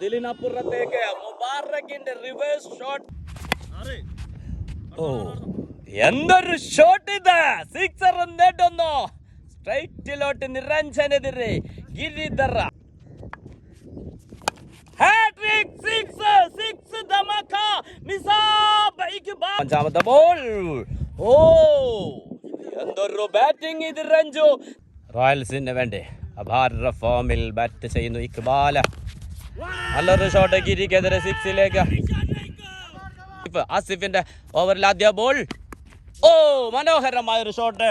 മതിലിനപ്പുറത്തേക്ക് മുബാറക്കിന്റെ reverse shot oh എന്തൊരു shot ഇത്? സിക്സർ നേട്ടുന്നു സ്ട്രൈറ്റിലോട്ട് നിരഞ്ജനെതിരെ ഗിരിധറ അഞ്ചാമത്തെ ബോൾ ഓ എന്തൊരു ബാറ്റിംഗ് ഇത് രഞ്ജു. റോയൽസിന് വേണ്ടി അപാര ഫോമിൽ ബാറ്റ് ചെയ്യുന്നു ഇക്ബാല നല്ലൊരു ഷോട്ട് ഗിരിക്കെതിരെ സിക്സിലേക്ക് ആസിഫിന്റെ ഓവറിൽ ആദ്യ ബോൾ ഓ മനോഹരമായ ഒരു ഷോട്ട്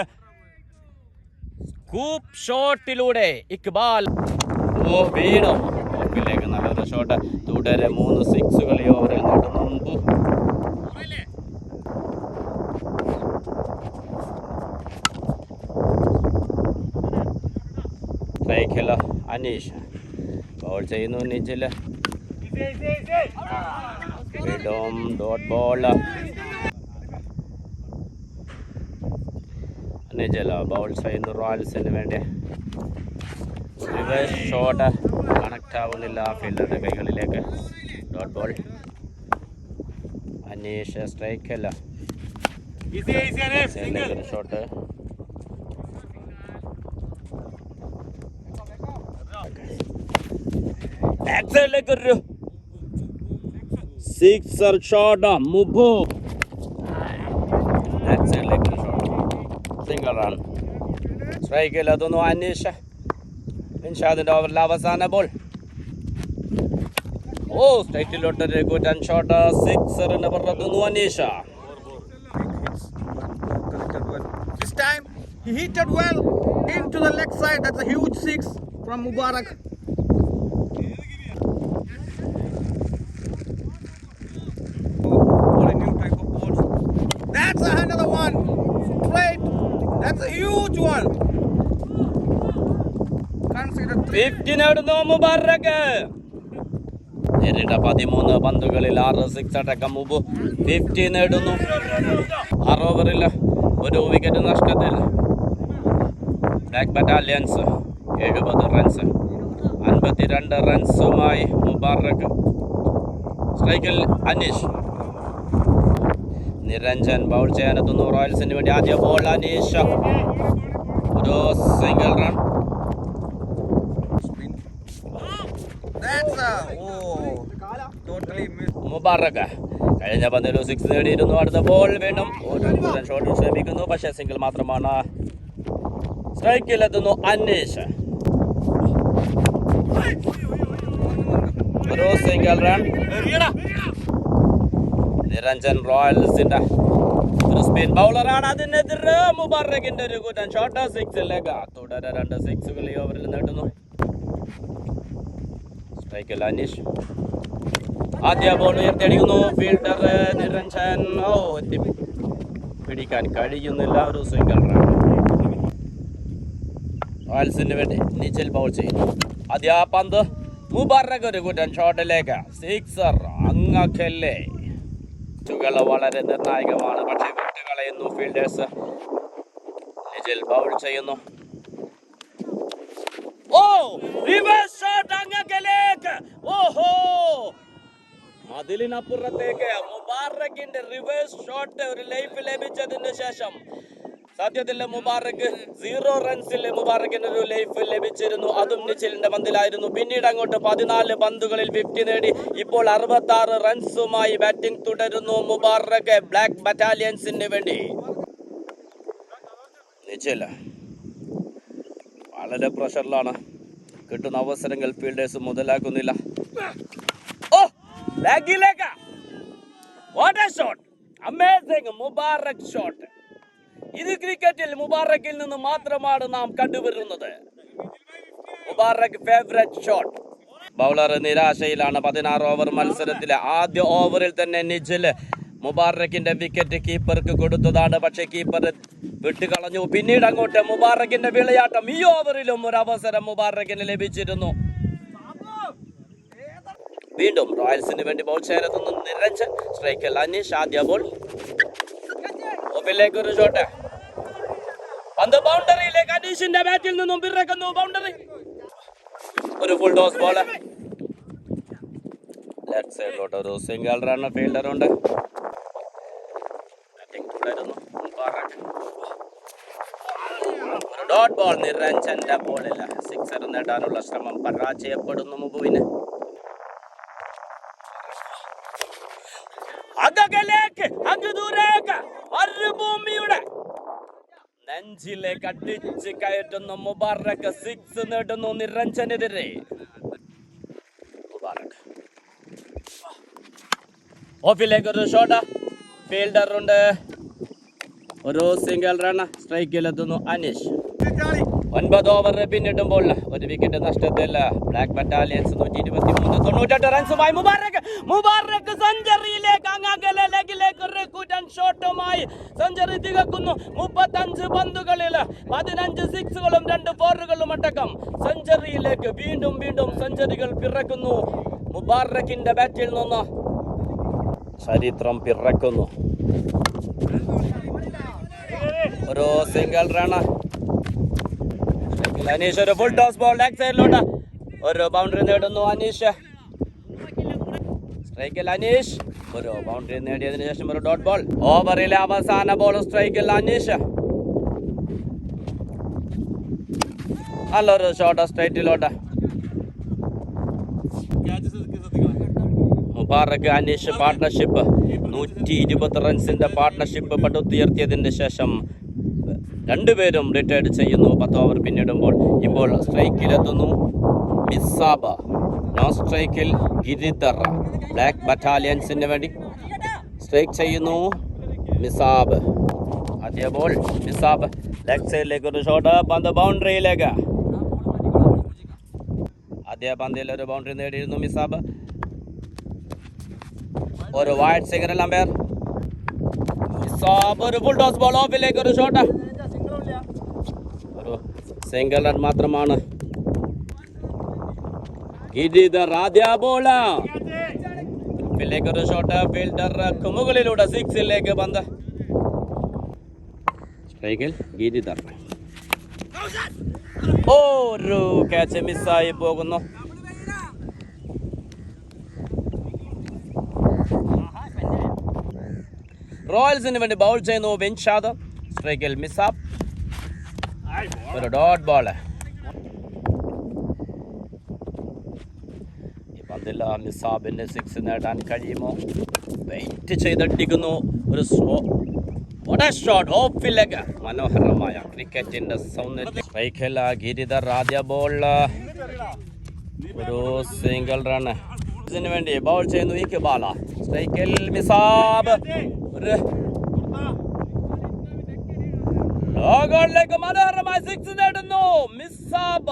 കൂപ്പ് ഷോട്ടിലൂടെ ഇക്ബാൽ. ഓ വീണു. ഓപ്പിലേക്ക് നല്ലൊരു ഷോട്ട് തുടരെ മൂന്ന് സിക്സുകൾ ഈ ഓവറിൽ സ്ട്രൈക്കില്ല അനീഷ്. ബോൾ ചെയ്യുന്നു വീണ്ടും ഡോട്ട് ബോൾ ബൗൾ ചെയ്യുന്നു റോയൽസിന് വേണ്ടി. റിവേഴ്സ് ഷോട്ട് കണക്റ്റ് ആവുന്നില്ല ഫീൽഡറുടെ കൈകളിലേക്ക്. ഡോട്ട് ബോൾ അനീഷ് സ്ട്രൈക്ക് അല്ല. ഷോട്ട് ബാക്സൈഡിലേക്ക് ഒരു സിക്സർ ഷോട്ട് മുബു ബാക്സൈഡിലേക്ക് ഷോട്ട് സിംഗിൾ റൺ സ്ട്രൈക്കിൽ അതൊന്നും അന്വേഷ ഇൻഷാദിന്റെ ഓവറിൽ അവസാന ബോൾ ഓ സ്ട്രൈറ്റിലോട്ട് ഒരു കൂറ്റൻ ഷോട്ട് സിക്സറിന്റെ പുറത്തുനിന്നു അന്വേഷ This time he hit it well into the leg side. That's a huge six from Mubarak. That's a huge one. Consider three. Fifty Mubarak നേരിട്ട പതിമൂന്ന് പന്തുകളിൽ ആറ് സിക്സ് അടക്കം മുമ്പ് ഫിഫ്റ്റി നേടുന്നു ആറ് ഓവറിൽ ഒരു വിക്കറ്റ് നഷ്ടത്തിൽ. ബ്ലാക്ക് ബറ്റാലിയൻസ് എഴുപത് റൺസ് അൻപത്തിരണ്ട് റൺസുമായി മുബാറക്ക് സ്ട്രൈക്കിൽ അനീഷ്. നിരഞ്ജൻ ബൗൾ ചെയ്യാനെത്തുന്നു റോയൽസിന് വേണ്ടി ആദ്യ ബോൾ അനീഷ്. ഒരു സിംഗിൾ റൺ മുബാറക. കഴിഞ്ഞ പന്തിൽ സിക്സ് നേടിയിരുന്നു. അടുത്ത ബോൾ വീണ്ടും ഷോട്ടിൽ ഷോട്ട് ശ്രമിക്കുന്നു പക്ഷേ സിംഗിൾ മാത്രമാണ്. സ്ട്രൈക്കിലെത്തുന്നു അന്വേഷ് ഒരു സിംഗിൾ റൺ നിരഞ്ജൻ റോയൽസിന്റെ ഒരു സ്പിൻ ബൗളറാണ് അതിനെതിരെ മുബാറക്കിന്റെ ഒരു കൂറ്റൻ ഷോട്ട് സിക്സിലേക്ക് തുടരെ രണ്ട് സിക്സുകൾ ഈ ഓവറിൽ നേടുന്നു. സ്ട്രൈക്കിൽ അനീഷ്. ആദ്യ ബോൾ ഉയർത്തിയടിക്കുന്നു. ഫീൽഡർ നിരഞ്ജൻ. ഓ എത്തി. പിടിക്കാൻ കഴിയുന്നില്ല. ഒരു സിംഗിൾ റോയൽസിന് വേണ്ടി നിച്ചൽ ബൗൾ ചെയ്യുന്നു. ആദ്യ പന്ത് മുബാറക് ഒരു കൂറ്റൻ ഷോട്ടിലേക്ക് സിക്സർ അങ്ങക്കല്ലേ ുകൾ വളരെ നിർണായകമാണ്. പക്ഷേ വിട്ടുകളയുന്നു. ഫീൽഡേഴ്സ് ലിജിൽ ബൗൾ ചെയ്യുന്നു. ഓ റിവേഴ്സ് ഷോട്ട് ഓഹോ. മതിലിനപ്പുറത്തേക്ക് മുബാറക്കിന്റെ റിവേഴ്സ് ഷോട്ട് ഒരു ലൈഫ് ലഭിച്ചതിന് ശേഷം സത്യത്തിൽ മുബാറക് സീറോ റൺസിൽ മുബാറക്കിന് ഒരു ലൈഫ് ലഭിച്ചിരുന്നു. അതും നിച്ചിലിന്റെ പന്തിലായിരുന്നു. പിന്നീട് അങ്ങോട്ട് പതിനാല് പന്തുകളിൽ ഫിഫ്റ്റി നേടി. ഇപ്പോൾ അറുപത്തി ആറ് റൺസുമായി ബാറ്റിംഗ് തുടരുന്നു മുബാറക് ബ്ലാക്ക് ബറ്റാലിയൻസിന് വേണ്ടി. നിച്ചിൽ വളരെ പ്രഷറിലാണ്. കിട്ടുന്ന അവസരങ്ങൾ ഫീൽഡേഴ്സ് മുതലാക്കുന്നില്ല. ഓ ലെഗിലേക്ക് what a shot amazing Mubarak shot ഇത് ക്രിക്കറ്റിൽ മുബാറക്കിൽ നിന്ന് മാത്രമാണ് നാം കണ്ടുവരുന്നത്. മുബാറക് ഫേവറേറ്റ് ഷോട്ട് ബൗളർ നിരാശയിലാണ് പതിനാറ് ഓവർ മത്സരത്തിലെ ആദ്യ ഓവറിൽ തന്നെ നിജിൽ മുബാറക്കിന്റെ വിക്കറ്റ് കീപ്പർക്ക് കൊടുത്തതാണ്. പക്ഷേ കീപ്പർ വിട്ടുകളഞ്ഞു. പിന്നീട് അങ്ങോട്ട് മുബാറക്കിന്റെ വിളയാട്ടം ഈ ഓവറിലും ഒരു അവസരം മുബാറക്കിന് ലഭിച്ചിരുന്നു. വീണ്ടും റോയൽസിന് വേണ്ടി ബോൾ ചേരത്തുനിന്ന് നിരഞ്ജൻ സ്ട്രൈക്കിൽ അനീഷ് ആദ്യ ബോൾ ഒരു ഷോട്ട് പന്ത് ബൗണ്ടറിയിലേക്ക് അനീഷിന്റെ ബാറ്റിൽ നിന്നും പിറക്കുന്നു ബൗണ്ടറി. ഒരു ഫുൾ ടോസ് ബോൾ ലെഫ്റ്റ് സൈഡിലോട്ട് ഒരു സിംഗിൾ റൺ ഫീൽഡർ ഉണ്ട്. ഡോട്ട് ബോൾ നിരഞ്ജന്റെ ബോളില്ല സിക്സർ നേടാനുള്ള ശ്രമം പരാജയപ്പെടുന്നു മുബുവിന്. അകലേക്ക് അങ്ങ് ദൂരേക്ക്. മരുഭൂമിയുടെ നെഞ്ചിലേക്ക് അടിച്ച് കയറ്റുന്ന മുബാറക് സിക്സ് നേടുന്നു നിരഞ്ജനെതിരെ. ഓഫിലേക്ക് ഒരു ഷോട്ട്. ഫീൽഡർ ഉണ്ട് ഒരു സിംഗിൾ റൺ സ്ട്രൈക്കിലെത്തുന്നു അനീഷ്. ഒൻപത് ഓവർ പിന്നിടുമ്പോൾ ഒരു വിക്കറ്റ് നഷ്ടത്തിൽ ബ്ലാക്ക് ബറ്റാലിയൻസ് നൂറ്റി ഇരുപത്തി മൂന്ന് തൊണ്ണൂറ്റെട്ട് റൺസുമായി മുബാറക്. മുബാറക് സെഞ്ചറിയിലേക്ക് അങ്ങകലെ ലെഗിലേക്ക് ഒരു കൂറ്റൻ ഷോട്ടുമായി സെഞ്ചറി തികക്കുന്നു. മുപ്പത്തഞ്ച് പന്തുകളിൽ പതിനഞ്ച് സിക്സുകളും രണ്ട് ഫോറുകളും അടക്കം സെഞ്ചറിയിലേക്ക് വീണ്ടും വീണ്ടും സെഞ്ചറികൾ പിറക്കുന്നു. മുബാറക്കിന്റെ ബാറ്റിൽ നിന്ന് ചരിത്രം പിറക്കുന്നു. ഒരു സിംഗിൾ അനീഷ് ഒരു ഫുൾ ടോസ് ബോൾ ബാക്ക് സൈഡിലോട്ട് ഒരു ബൗണ്ടറി നേടുന്നു അനീഷ്. സ്ട്രൈക്കിൽ അനീഷ്. ഒരു ബൗണ്ടറി നേടിയതിനു ശേഷം ഒരു ഡോട്ട് ബോൾ ഓവറിലെ അവസാന ബോൾ സ്ട്രൈക്കിൽ അനീഷ്. നല്ലൊരു ഷോട്ട് സ്ട്രൈറ്റിലോട്ട് മുബാറക് അനീഷ് പാർട്ട്ണർഷിപ്പ് നൂറ്റി ഇരുപത് റൺസിന്റെ പാർട്ട്ണർഷിപ്പ് പടുത്തുയർത്തിയതിന് ശേഷം രണ്ടുപേരും റിട്ടയർഡ് ചെയ്യുന്നു. പത്ത് ഓവർ പിന്നിടുമ്പോൾ ഇപ്പോൾ സ്ട്രൈക്കിലെത്തുന്നു മിസാബ നോ സ്ട്രൈക്കിൽ ഗിരിതറ ബ്ലാക്ക് ബറ്റാലിയൻസിന് വേണ്ടി സ്ട്രൈക്ക് ചെയ്യുന്നു. മിസാബ് ആദ്യ ബോൾ മിസാബ് ലെഗ് സൈഡിലേക്ക് ഒരു ഷോട്ട് പന്ത് ബൗണ്ടറിയിലേക്ക് അതേ പന്തിൽ ഒരു ബൗണ്ടറി നേടിയിരുന്നു മിസാബ് ഒരു വൈഡ് സിഗ്നൽ അമ്പയർ. മിസാബ് ഒരു ഫുൾ ടോസ് ബോൾ ഓഫിലേക്ക് ഒരു ഷോട്ട് റൺ മാത്രമാണ്. ഒരു ഷോട്ട് ഫീൽഡർ മുകളിലൂടെ സിക്സിലേക്ക് പന്ത്. സ്ട്രൈക്കിൽ ഗിരിധർ ഒരു ക്യാച്ച് മിസ്സായി പോകുന്നു. റോയൽസിന് വേണ്ടി ബൗൾ ചെയ്യുന്നു ബെൻഷാദ് സ്ട്രൈക്കിൽ മിസ്സാപ്പ് ഒരു ഡോട്ട് ബോൾ ഈ സിക്സ് നേടാൻ കഴിയുമോ? വെയിറ്റ് ചെയ്തടിക്കുന്നു ഒരു ഷോട്ട് മനോഹരമായ ക്രിക്കറ്റിന്റെ സൗന്ദര്യം. ഗിരിധർ ആദ്യ ബോൾ ഒരു സിംഗിൾ റൺ ഇതിനു വേണ്ടി ബൗൾ ചെയ്യുന്നു. ഇക്ബാല സ്ട്രൈക്കിൽ മിസാബ് ഒരു ലോകങ്ങളിലേക്ക് മനോഹരമായി സിക്സ് നേടുന്നു. മിസ്സാബ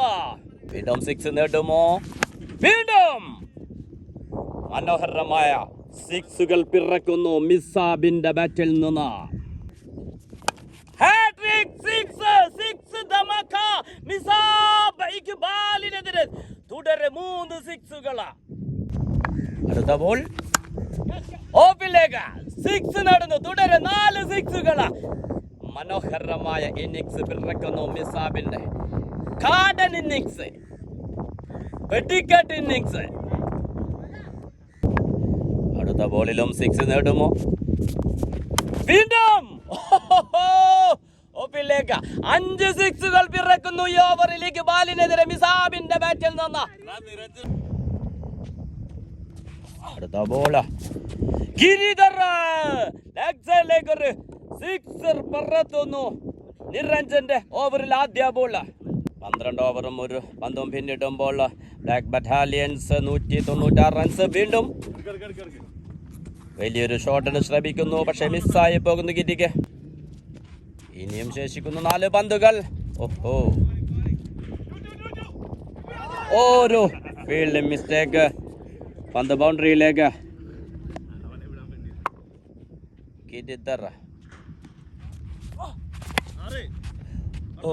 വീണ്ടും സിക്സ് നേടുമോ? വീണ്ടും മനോഹരമായ സിക്സുകൾ പിറക്കുന്നു മിസ്സാബിന്റെ ബാറ്റിൽ നിന്ന്. ഹാട്രിക് സിക്സ് സിക്സ് ധമാക്ക. മിസാബ് ഇക്ബാലിനെതിരെ തുടരെ മൂന്ന് സിക്സുകളാ അടുത്ത ബോൾ ഓഫിലേക്ക് സിക്സ് നടന്നു. തുടരെ നാല് സിക്സുകളാ മനോഹരമായ ഇന്നിങ്സ് പിറക്കുന്നു മിസാബിന്റെ കാടൻ ഇന്നിങ്സ് വെട്ടിക്കാട്ട് ഇന്നിങ്സ് അടുത്ത ബോളിലും സിക്സ് നേടുമോ? വീണ്ടും. ഓപ്പിലേക്ക് അഞ്ച് സിക്സുകൾ പിറക്കുന്നു ഈ ഓവറിലേക്ക് ബാലിനെതിരെ മിസാബിന്റെ ബാറ്റിൽ നിന്ന. അടുത്ത ബോള ഗിരിധർ ലെഗ് സൈഡിലേക്ക് ഒരു സിക്സർ പറത്തുന്നു നിരഞ്ജന്റെ ഓവറിൽ ആദ്യ ബോൾ പന്ത്രണ്ട് ഓവറും ഒരു പന്തും പിന്നിടുമ്പോൾ ബ്ലാക്ക് ബറ്റാലിയൻസ് നൂറ്റി തൊണ്ണൂറ്റാറ് റൺസ് വീണ്ടും. വലിയൊരു ഷോട്ടിന് ശ്രമിക്കുന്നു പക്ഷെ മിസ്സായി പോകുന്നു ഗിരിക്ക്. ഇനിയും ശേഷിക്കുന്നു നാല് പന്തുകൾ. ഓഹോ. ഓരോ ഫീൽഡ് മിസ്റ്റേക്ക്. പന്ത് ബൗണ്ടറിയിലേക്ക് ഗിരിധർ. ഓ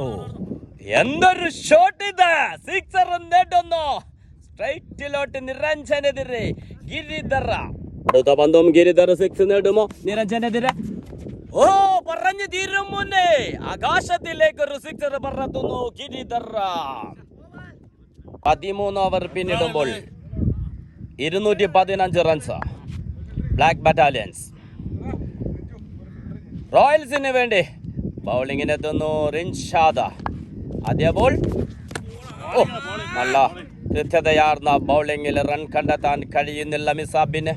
എന്തൊരു ഷോട്ട് ഇത്? സിക്സർ നേടുന്നു. സ്ട്രൈറ്റിലോട്ട് നിരഞ്ജനെതിരെ ഗിരിധറ അടുത്ത പന്തും ഗിരിധർ സിക്സ് നേടുമോ? നിരഞ്ജനെതിരെ. ഓ പറഞ്ഞു തീരും മുന്നേ. ആകാശത്തിലേക്ക് ഒരു സിക്സർ പറത്തുന്നു ഗിരിധർ പതിമൂന്ന് ഓവർ പിന്നിടുമ്പോൾ ഇരുന്നൂറ്റി പതിനഞ്ച് റൺസ് ബ്ലാക്ക് ബറ്റാലിയൻസ് റോയൽസിന് വേണ്ടി ബൗളിങ്ങിനെത്തുന്നു റിൻഷാദ. ആദ്യ ബോൾ ഓ നല്ല കൃത്യതയാർന്ന ബൗളിങ്ങിൽ റൺ കണ്ടെത്താൻ കഴിയുന്നില്ല മിസാബിന്.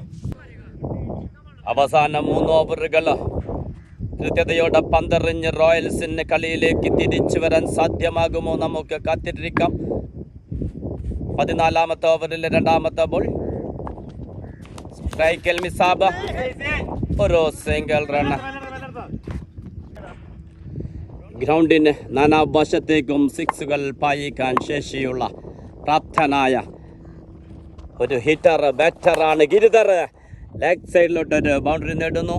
അവസാന മൂന്ന് ഓവറുകൾ കൃത്യതയോടെ പന്തെറിഞ്ഞ് റോയൽസിന് കളിയിലേക്ക് തിരിച്ചു വരാൻ സാധ്യമാകുമോ നമുക്ക് കാത്തിരിക്കാം. പതിനാലാമത്തെ ഓവറിൽ രണ്ടാമത്തെ ബോൾ സ്ട്രൈക്കൽ മിസാബ്. ഒരു സിംഗിൾ റൺ ഗ്രൗണ്ടിന് നാനാവശത്തേക്കും സിക്സുകൾ പായിക്കാൻ ശേഷിയുള്ള പ്രാപ്തനായ ഒരു ഹിറ്റർ ബാറ്ററാണ് ഗിരിധർ. ലെഗ് സൈഡിലോട്ടൊരു ബൗണ്ടറി നേടുന്നു.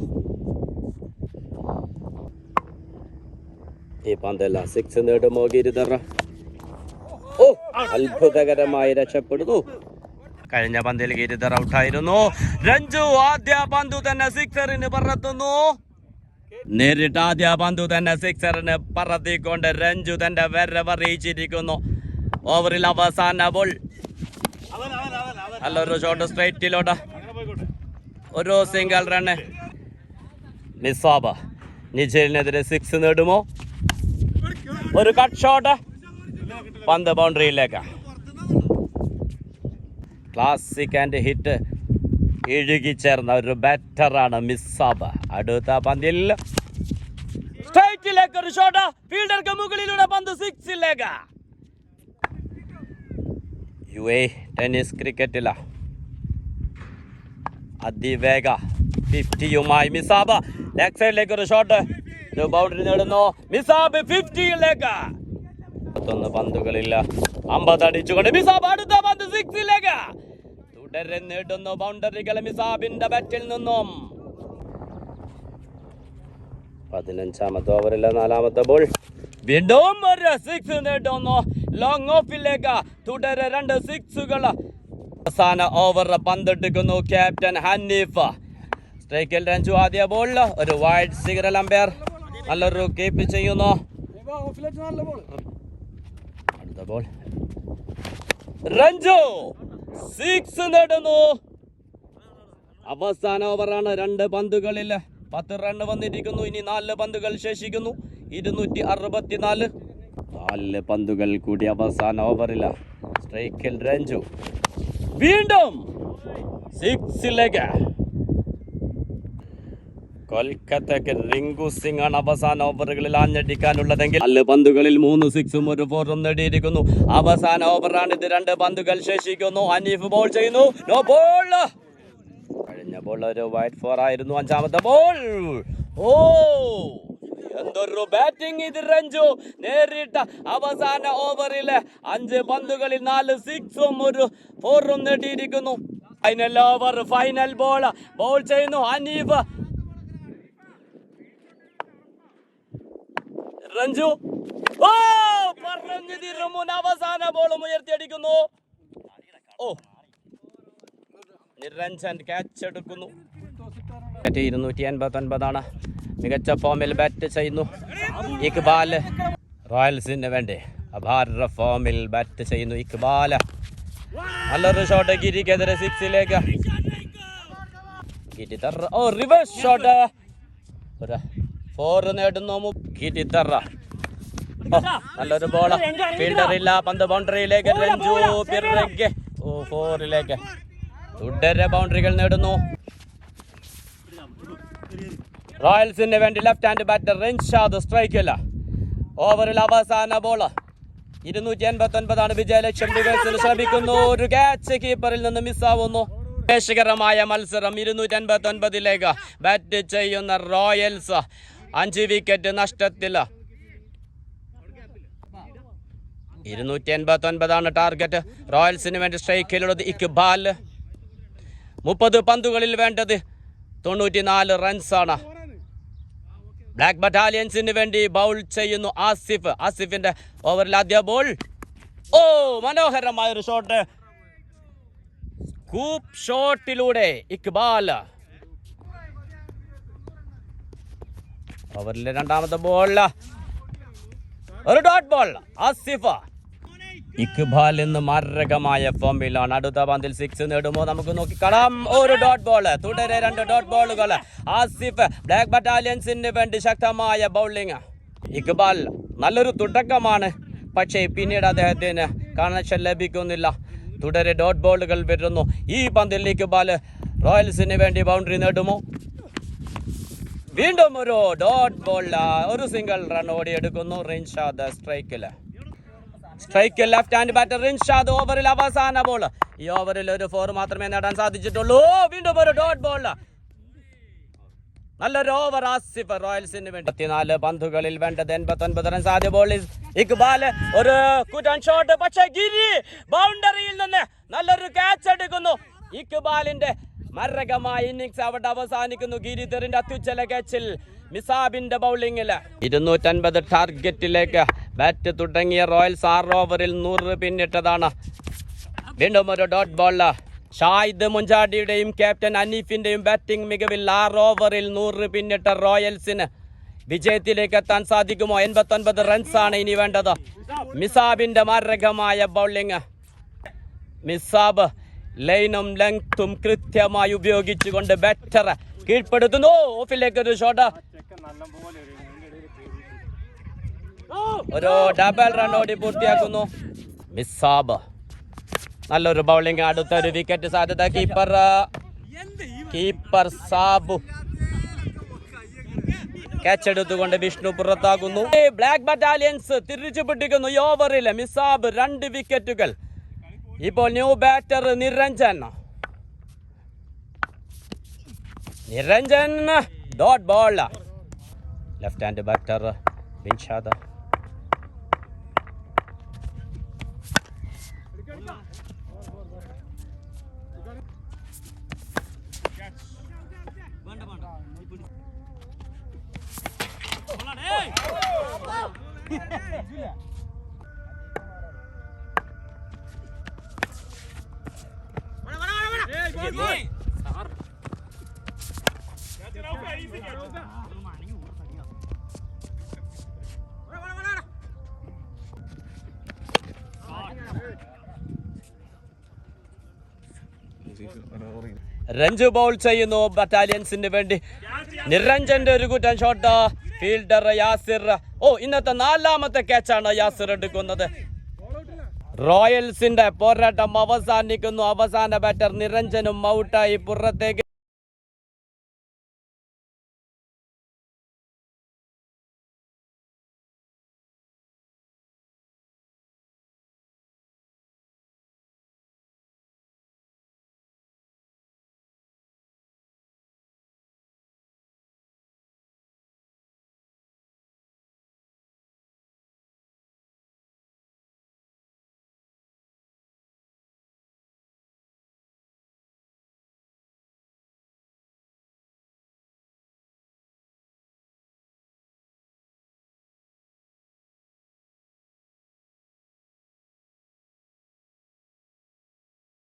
ഈ പന്തല്ല സിക്സ് നേടുമോ ഗിരിധർ? ഓ അത്ഭുതകരമായി രക്ഷപ്പെടുന്നു. കഴിഞ്ഞ പന്തിൽ ഗിരിധർ ഔട്ടായിരുന്നു രഞ്ജു ആദ്യ പന്തു തന്നെ സിക്സറിന് പറത്തുന്നു. നേരിട്ട് ആദ്യ പന്തു തന്നെ സിക്സറിന് പറത്തിക്കൊണ്ട് രഞ്ജു തന്റെ വരവറിയിച്ചിരിക്കുന്നു ഓവറിൽ അവസാന ബോൾ. നല്ലൊരു ഷോട്ട് സ്ട്രൈറ്റിലോട്ട് ഒരു സിംഗിൾ റണ്ണ് മിസ്സാബ നിജലിനെതിരെ സിക്സ് നേടുമോ? ഒരു കട്ട് ഷോട്ട് പന്ത് ബൗണ്ടറിയിലേക്ക്. ക്ലാസിക് ആൻഡ് ഹിറ്റ് ഇഴുകിച്ചേർന്ന ഒരു ബാറ്ററാണ് മിസ്സാബ അടുത്ത പന്തിൽ സ്ട്രൈറ്റിലേക്ക് ഒരു ഷോട്ട് ഫീൽഡർക്ക് മുകളിലൂടെ പന്ത് സിക്സിലേക്ക്. യു എ ടെന്നീസ് ക്രിക്കറ്റില അതിവേഗ ഫിഫ്റ്റിയുമായി മിസാബ്. ലെഗ് സൈഡിലേക്ക് ഒരു ഷോട്ട് ബൗണ്ടറി നേടുന്നു. മിസാബ് ഫിഫ്റ്റിയിലേക്ക്. പത്തൊന്ന് പന്തുകളില്ല. അമ്പത് അടിച്ചുകൊണ്ട് മിസാബ് അടുത്ത പന്ത് സിക്സിലേക്ക്. തുടരെ നേടുന്നു ബൗണ്ടറികൾ മിസാബിന്റെ ബാറ്റിൽ നിന്നും. പതിനഞ്ചാമത്തെ ഓവറിലെ നാലാമത്തെ ബോൾ? വീണ്ടും ഒരു സിക്സ് നേടുന്നു. ലോങ് ഓഫിലേക്ക് തുടരെ രണ്ട് സിക്സുകൾ അവസാന ഓവർ പന്തെടുക്കുന്നു ക്യാപ്റ്റൻ ഹനീഫ്. സ്ട്രൈക്കിൽ രഞ്ജു ആദ്യ ബോൾ ഒരു വൈഡ് സിഗറൽ അമ്പയർ നല്ലൊരു കീപ്പ് ചെയ്യുന്നു. അടുത്ത ബോൾ രഞ്ജു സിക്സ് നേടുന്നു. അവസാന ഓവറാണ് രണ്ട് പന്തുകളിൽ പത്ത് റൺ വന്നിരിക്കുന്നു. ഇനി നാല് പന്തുകൾ ശേഷിക്കുന്നു. ഇരുന്നൂറ്റി അറുപത്തിനാല് നാല് പന്തുകൾ കൂടി അവസാന ഓവറില. സ്ട്രൈക്കിൽ രഞ്ജു. വീണ്ടും കൊൽക്കത്തക്ക് റിങ്കു സിംഗ് ആണ് അവസാന ഓവറുകളിൽ ആഞ്ഞടിക്കാനുള്ളതെങ്കിൽ നാല് പന്തുകളിൽ മൂന്ന് സിക്സും ഒരു ഫോറും നേടിയിരിക്കുന്നു. അവസാന ഓവറാണ് ഇത് രണ്ട് പന്തുകൾ ശേഷിക്കുന്നു. അനീഫ് ബോൾ ചെയ്യുന്നു. No ball. ബോൾ ഒരു വൈറ്റ് ഫോർ ആയിരുന്നു അഞ്ചാമത്തെ ബോൾ ഓ എന്തൊരു ബാറ്റിംഗ് ഇത് രഞ്ജു. നേരിട്ട അവസാന ഓവറിൽ അഞ്ച് പന്തുകളിൽ നാല് സിക്സും ഒരു ഫോറും നേടിയിരിക്കുന്നു. Final over final ball ball ചെയ്യുന്നു ഹനീഫ് രഞ്ജു. ഓ പറഞ്ഞു തിരുമുൻ അവസാന ബോളും ഉയർത്തിയടിക്കുന്നു. ഓ നിരഞ്ജൻ ക്യാച്ച് എടുക്കുന്നു. ബാറ്റ് ഇരുന്നൂറ്റി അൻപത്തൊൻപതാണ് മികച്ച ഫോമിൽ ബാറ്റ് ചെയ്യുന്നു. ഇക്ബാൽ റോയൽസിന് വേണ്ടി അപാര ഫോമിൽ ബാറ്റ് ചെയ്യുന്നു ഇക്ബാൽ നല്ലൊരു ഷോട്ട് ഗിരിക്കെതിരെ സിക്സിലേക്ക് ഗിരി തറ ഓ റിവേഴ്സ് ഷോട്ട് ഒരു ഫോർ നേടുന്നു മു- ഗിരി നല്ലൊരു ബോൾ ഫീൽഡർ ഇല്ല പന്ത് ബൗണ്ടറിയിലേക്ക് രഞ്ജു പിറകെ. ഓ ഫോറിലേക്ക് തുടരെ ബൗണ്ടറികൾ നേടുന്നു. റോയൽസിന് വേണ്ടി ലെഫ്റ്റ് ഹാൻഡ് ബാറ്റർ റിൻഷാദ് സ്ട്രൈക്കില്ല ഓവറിൽ അവസാന ബോൾ ഇരുന്നൂറ്റി എൺപത്തി ഒൻപതാണ് വിജയലക്ഷ്യം. ഡിവേഴ്സിന് ശ്രമിക്കുന്നു. ഒരു ക്യാച്ച് കീപ്പറിൽ നിന്ന് മിസ്സാവുന്നു ആവേശകരമായ മത്സരം. ഇരുന്നൂറ്റി അൻപത്തി ഒൻപതിലേക്ക് ബാറ്റ് ചെയ്യുന്ന റോയൽസ് അഞ്ച് വിക്കറ്റ് നഷ്ടത്തിൽ. ഇരുന്നൂറ്റി എൺപത്തി ഒൻപതാണ് ടാർഗറ്റ് റോയൽസിന് വേണ്ടി സ്ട്രൈക്കിലുള്ളത് ഇക്ബാൽ. മുപ്പത് പന്തുകളിൽ വേണ്ടത് തൊണ്ണൂറ്റിനാല് റൺസാണ്. ബ്ലാക്ക് ബറ്റാലിയൻസിന് വേണ്ടി ബൗൾ ചെയ്യുന്നു ആസിഫ്. ആസിഫിന്റെ ഓവറിൽ ആദ്യ ബോൾ ഓ മനോഹരമായ ഒരു ഷോട്ട് കൂപ്പ് ഷോട്ടിലൂടെ ഇക്ബാൽ. ഓവറിലെ രണ്ടാമത്തെ ബോൾ ഒരു ഡോട്ട് ബോൾ ആസിഫ്. ഇക്ബാൽ എന്ന് മാരകമായ ഫോമിലാണ്. അടുത്ത പന്തിൽ സിക്സ് നേടുമോ നമുക്ക് നോക്കി കാണാം. ഒരു ഡോട്ട് ബോൾ തുടരെ രണ്ട് ഡോട്ട് ബോളുകൾ ആസിഫ് ബ്ലാക്ക് ബറ്റാലിയൻസിന് വേണ്ടി ശക്തമായ ബൗളിംഗ് ഇക്ബാൽ നല്ലൊരു തുടക്കമാണ്. പക്ഷേ പിന്നീട് അദ്ദേഹത്തിന് കണക്ഷൻ ലഭിക്കുന്നില്ല. തുടരെ ഡോട്ട് ബോളുകൾ വരുന്നു. ഈ പന്തിൽ ഇക്ബാൽ റോയൽസിന് വേണ്ടി ബൗണ്ടറി നേടുമോ? വീണ്ടും ഒരു ഡോട്ട് ബോൾ ഒരു സിംഗിൾ റൺ ഓടിയെടുക്കുന്നു. റിൻഷാദ് സ്ട്രൈക്കിൽ strike left hand batter Rinshad ഓവറിൽ അവസാന ബോൾ ഈ ഓവറിൽ ഒരു ഫോർ മാത്രമേ നേടാൻ സാധിച്ചിട്ടുള്ളൂ. വീണ്ടും ഒരു ഡോട്ട് ബോൾ നല്ലൊരു ഓവർ ആസിഫ് റോയൽസിന് വേണ്ടി. പത്തിനാല് പന്തുകളിൽ വേണ്ടത് എൺപത്തി ഒൻപത് റൺ സാധ്യ ബോൾ ഇക്ബാൽ. ഒരു കുറ്റൻ ഷോട്ട് പക്ഷേ ഗിരി ബൗണ്ടറിയിൽ നിന്ന് നല്ലൊരു ക്യാച്ച് എടുക്കുന്നു. ഇക്ബാലിന്റെ മരകമായ ഇന്നിങ്സ് അവിടെ അവസാനിക്കുന്നു. ഗിരിധറിന്റെ അത്യുച്ചല ക്യാച്ചിൽ മിസാബിന്റെ ബൗളിംഗിൽ ഇരുന്നൂറ്റൻപത് ടാർഗറ്റിലേക്ക് ബാറ്റ് തുടങ്ങിയ റോയൽസ് ആറ് ഓവറിൽ നൂറ് പിന്നിട്ടതാണ്. വീണ്ടും ഒരു ഡോട്ട് ബോൾ ഷാഹിദ് മുഞ്ചാടിയുടെയും ക്യാപ്റ്റൻ അനീഫിന്റെയും ബാറ്റിംഗ് മികവിൽ ആറ് ഓവറിൽ നൂറ് പിന്നിട്ട റോയൽസിന് വിജയത്തിലേക്ക് എത്താൻ സാധിക്കുമോ? എൺപത്തൊൻപത് റൺസാണ് ഇനി വേണ്ടത്. മിസാബിന്റെ മാരകമായ ബൗളിംഗ് മിസാബ് ലൈനും ലെങ്തും കൃത്യമായി ഉപയോഗിച്ചുകൊണ്ട് ബാറ്റർ കീഴ്പ്പെടുത്തുന്നു. ഓഫിലേക്ക് ഒരു ഷോട്ട് ഒരു ഡബിൾ റൺ ഓടി പൂർത്തിയാക്കുന്നു. മിസാബ് നല്ലൊരു ബൗളിംഗ് അടുത്ത ഒരു വിക്കറ്റ് സാധ്യത. Keeper keeper Sabu. ക്യാച്ച് എടുത്തുകൊണ്ട് വിഷ്ണു പുറത്താകുന്നു. ബ്ലാക്ക് ബറ്റാലിയൻസ് തിരിച്ചു പിടിക്കുന്നു. ഓവറിൽ മിസാബ് രണ്ട് വിക്കറ്റുകൾ ഇപ്പോൾ new batter Niranjan. Niranjan dot ball left hand back there bench shot Hey, boy, boy! Stop! Get it out, easy, get it out! Ranju bowl ചെയ്യുന്നു ബറ്റാലിയൻസിന് വേണ്ടി. നിരഞ്ജന്റെ ഒരു കുറ്റൻ ഷോട്ട് ഫീൽഡർ യാസിർ. ഓ ഇന്നത്തെ നാലാമത്തെ ക്യാച്ചാണ് യാസിർ എടുക്കുന്നത്. റോയൽസിന്റെ പോരാട്ടം അവസാനിക്കുന്നു. അവസാന ബാറ്റർ നിരഞ്ജനും ഔട്ടായി പുറത്തേക്ക്